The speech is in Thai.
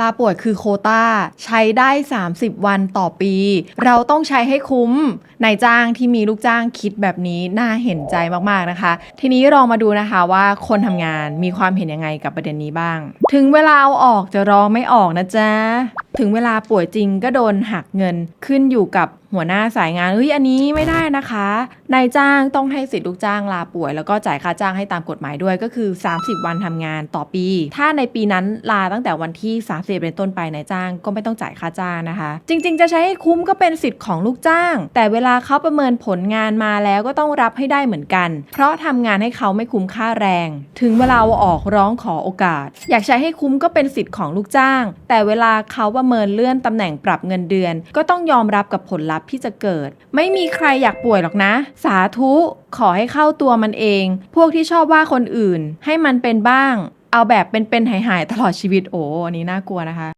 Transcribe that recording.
ลาป่วยคือโควต้า ใช้ได้ 30 วันต่อปี เราต้องใช้ให้คุ้มนายจ้างที่มีลูกจ้างคิดแบบนี้น่าเห็นใจมากๆนะคะ ทีนี้ลองมาดูนะคะว่าคนทำงานมีความเห็นยังไงกับประเด็นนี้บ้าง ถึงเวลาเอาออกจะรอไม่ออกนะจ๊ะ ถึงเวลาป่วยจริงก็โดนหักเงินขึ้นอยู่กับหัวหน้าสายงานเฮ้ยอันนี้ไม่ได้นะคะ นายจ้างต้องให้สิทธิลูกจ้างลาป่วย แล้วก็จ่ายค่าจ้างให้ตามกฎหมายด้วยก็คือ 30 วันทำงานต่อปี ถ้าในปีนั้นลาตั้งแต่วันที่ 30 เป็นต้นไปนายจ้างก็ไม่ต้องจ่ายค่าจ้างนะคะ จริง ๆ จะใช้ให้คุ้มก็เป็นสิทธิ์ของลูกจ้าง แต่เวลาเขาประเมินผลงานมาแล้วก็ต้องรับให้ได้เหมือนกัน เพราะทำงานให้เขาไม่คุ้มค่าแรง ถึงเวลาออกร้องขอโอกาส อยากใช้ให้คุ้มก็เป็นสิทธิ์ของลูกจ้าง แต่เวลาเขาประเมินเลื่อนตำแหน่งปรับเงินเดือน ก็ต้องยอมรับกับผลลัพธ์ที่จะเกิด ไม่มีใครอยากป่วยหรอกนะ สาธุขอให้เข้าตัวมันเอง พวกที่ชอบว่าคนอื่น ให้มันเป็นบ้าง เอาแบบเป็นๆหายๆตลอดชีวิตโอ้อันนี้น่ากลัวนะคะ